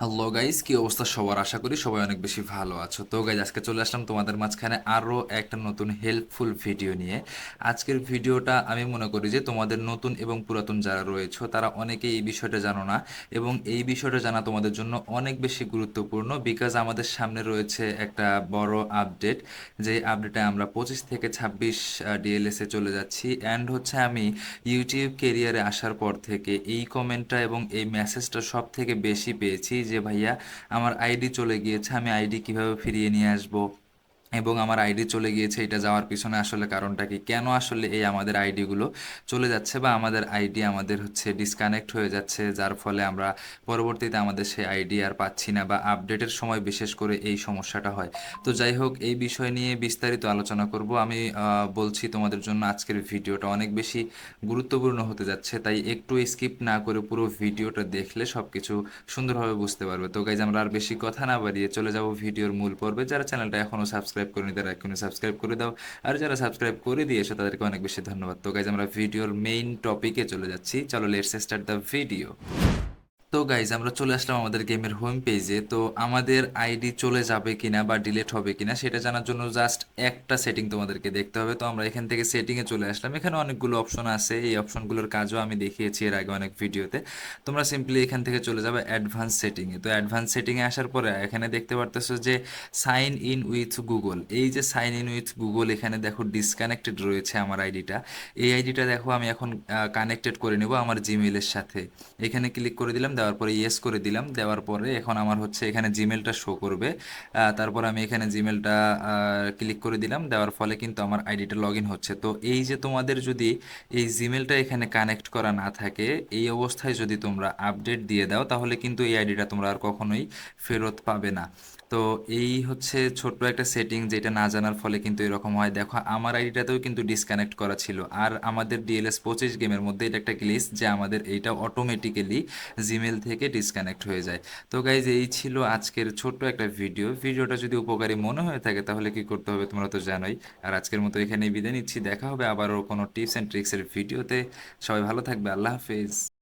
Hello guys কি অবস্থা সবার? আশা করি সবাই অনেক বেশি ভালো আছো। তো গাইজ আজকে চলে আসলাম তোমাদের মাঝখানে আরও একটা নতুন হেল্পফুল ভিডিও নিয়ে। আজকের ভিডিওটা আমি মনে করি যে তোমাদের নতুন এবং পুরাতন যারা রয়েছে, তারা অনেকেই এই বিষয়টা জানো না এবং এই বিষয়টা জানা তোমাদের জন্য অনেক বেশি গুরুত্বপূর্ণ বিকজ আমাদের সামনে রয়েছে একটা বড় আপডেট যে আপডেটে আমরা পঁচিশ থেকে ছাব্বিশ ডিএলএসে চলে যাচ্ছি অ্যান্ড হচ্ছে আমি ইউটিউব কেরিয়ারে আসার পর থেকে এই কমেন্টটা এবং এই মেসেজটা সব থেকে বেশি পেয়েছি যে ভাইয়া আমার আইডি চলে গিয়েছে আমি আইডি কীভাবে ফিরিয়ে নিয়ে আসব? এবং আমার আইডি চলে গিয়েছে, এটা যাওয়ার পিছনে আসলে কারণটা কি? কেন আসলে এই আমাদের আইডিগুলো চলে যাচ্ছে বা আমাদের আইডি আমাদের হচ্ছে ডিসকানেক্ট হয়ে যাচ্ছে, যার ফলে আমরা পরবর্তীতে আমাদের সেই আইডি আর পাচ্ছি না বা আপডেটের সময় বিশেষ করে এই সমস্যাটা হয়। তো যাই হোক, এই বিষয় নিয়ে বিস্তারিত আলোচনা করব। আমি বলছি তোমাদের জন্য আজকের ভিডিওটা অনেক বেশি গুরুত্বপূর্ণ হতে যাচ্ছে, তাই একটু স্কিপ না করে পুরো ভিডিওটা দেখলে সব কিছু সুন্দরভাবে বুঝতে পারবে। তো গাইজ আমরা আর বেশি কথা না বাড়িয়ে চলে যাব ভিডিওর মূল পর্বে। যারা চ্যানেলটা এখনও সাবস্ক্রাইব করেনি তারা এখনই সাবস্ক্রাইব করে দাও। আর যারা সাবস্ক্রাইব করে দিয়েছ, তাদেরকে অনেক বেশি ধন্যবাদ। তো গাইজ আমরা ভিডিওর মেইন টপিকে চলে যাচ্ছি। চলো লেটস স্টার্ট দ্য ভিডিও তো গাইজ আমরা চলে আসলাম আমাদের গেমের হোম পেজে তো আমাদের আইডি চলে যাবে কিনা বা ডিলেট হবে কিনা সেটা জানার জন্য জাস্ট একটা সেটিং তোমাদেরকে দেখতে হবে। তো আমরা এখান থেকে সেটিংয়ে চলে আসলাম। এখানে অনেকগুলো অপশন আছে। এই অপশনগুলোর কাজও আমি দেখিয়েছি এর আগে অনেক ভিডিওতে তোমরা সিম্পলি এখান থেকে চলে যাবে অ্যাডভান্স সেটিংয়ে তো অ্যাডভান্স সেটিংয়ে আসার পরে এখানে দেখতে পারতেছো যে সাইন ইন উইথ গুগল এই যে সাইন ইন উইথ গুগল এখানে দেখো ডিসকানেক্টেড রয়েছে আমার আইডিটা এই আইডিটা দেখো আমি এখন কানেক্টেড করে নেব আমার জিমেলের সাথে। এখানে ক্লিক করে দিলাম। দেওয়ার পরে ইয়েস করে দিলাম। দেওয়ার পরে এখন আমার হচ্ছে এখানে জিমেলটা শো করবে। তারপর আমি এখানে জিমেলটা ক্লিক করে দিলাম। দেওয়ার ফলে কিন্তু আমার আইডিটা লগ হচ্ছে। তো এই যে তোমাদের যদি এই জিমেলটা এখানে কানেক্ট করা না থাকে, এই অবস্থায় যদি তোমরা আপডেট দিয়ে দাও, তাহলে কিন্তু এই আইডিটা তোমরা আর কখনোই ফেরত পাবে না। তো এই হচ্ছে ছোট্ট একটা সেটিং যেটা না জানার ফলে কিন্তু এরকম হয়। দেখো, আমার আইডিটাতেও কিন্তু ডিসকানেক্ট করা ছিল। আর আমাদের ডিএলএস পঁচিশ গেমের মধ্যে এটা একটা গ্লিস যে আমাদের এইটা অটোমেটিক্যালি জিমেল থেকে ডিসকানেক্ট হয়ে যায়। তো গাইজ এই ছিল আজকের ছোট্ট একটা ভিডিও ভিডিওটা যদি উপকারী মনে হয়ে থাকে, তাহলে কি করতে হবে তোমরা তো জানোই। আর আজকের মতো এখানেই বিদায় নিচ্ছি। দেখা হবে আবারও কোনো টিপস অ্যান্ড ট্রিক্সের ভিডিওতে সবাই ভালো থাকবে। আল্লাহ হাফেজ।